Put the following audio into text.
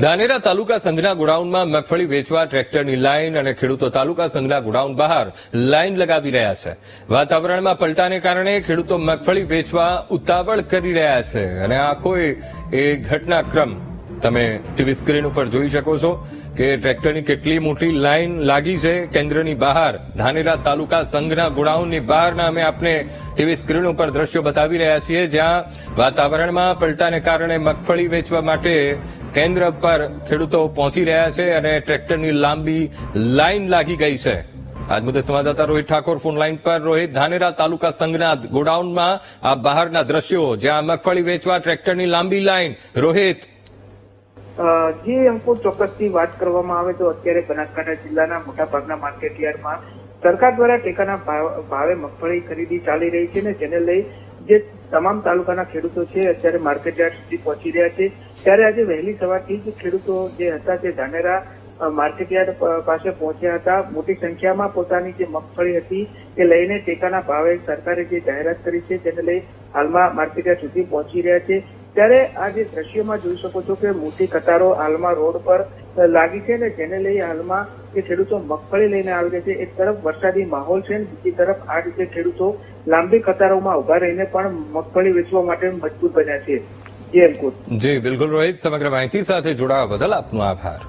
ધાનેરા તાલુકા સંઘના ગોડાઉનમાં મગફળી વેચવા ટ્રેક્ટરની લાઇન અને ખેડૂતો તાલુકા સંઘના ગોડાઉન બહાર લાઇન લગાવી રહ્યા છે. વાતાવરણમાં પલટાને કારણે ખેડૂતો મગફળી વેચવા ઉતાવળ કરી રહ્યા છે અને આખો એ ઘટનાક્રમ તમે ટીવી સ્ક્રીન ઉપર જોઈ શકો છો કે ટ્રેક્ટરની કેટલી મોટી લાઈન લાગી છે કેન્દ્રની બહાર. ધાનેરા તાલુકા સંઘના ગોડાઉનની બહારના અમે આપને ટીવી સ્ક્રીન ઉપર દ્રશ્યો બતાવી રહ્યા છીએ, જ્યાં વાતાવરણમાં પલટાને કારણે મગફળી વેચવા માટે કેન્દ્ર પર ખેડૂતો પહોંચી રહ્યા છે અને ટ્રેક્ટરની લાંબી લાઇન લાગી ગઈ છે. આજ મુદ્દે સંવાદદાતા રોહિત ઠાકોર ફોન લાઈન પર. રોહિત, ધાનેરા તાલુકા સંઘના ગોડાઉનમાં આ બહારના દ્રશ્યો, જ્યાં મગફળી વેચવા ટ્રેક્ટરની લાંબી લાઇન રોહિત જે અંકુર ચોક્કસથી વાત કરવામાં આવે તો અત્યારે બનાસકાંઠા જિલ્લાના મોટાભાગના માર્કેટ યાર્ડમાં સરકાર દ્વારા ટેકાના ભાવ- મગફળી ખરીદી ચાલી રહી છે ને જેને લઈ જે તમામ તાલુકાના ખેડૂતો છે અત્યારે માર્કેટ યાર્ડ સુધી પહોંચી રહ્યા છે. ત્યારે આજે વહેલી સવારથી જ ખેડૂતો જે હતા તે ધાનેરા માર્કેટયાર્ડ માર્કેટ યાર્ડ પાસે પહોંચ્યા હતા. મોટી સંખ્યામાં પોતાની જે મગફળી હતી તે લઈને ટેકાના ભાવે સરકારે જે જાહેરાત કરી છે તેને લઈ હાલમાં માર્કેટયાર્ડ સુધી પહોંચી રહ્યા છે. ત્યારે આ જે દ્રશ્યોમાં જોઈ શકો છો કે મોટી કતારો હાલમાં રોડ પર લાગી છે ને જેને લઈ હાલમાં કે ખેડૂતો મગફળી લઈને આવી રહ્યા છે. એક તરફ વરસાદી માહોલ છે બીજી તરફ આ રીતે ખેડૂતો લાંબી કતારોમાં ઊભા રહીને પણ મગફળી વેચવા માટે મજબૂત બન્યા છે. જી અંકુર. જી, બિલકુલ રોહિત, સમગ્ર માહિતી સાથે જોડાવા બદલ આપનો આભાર.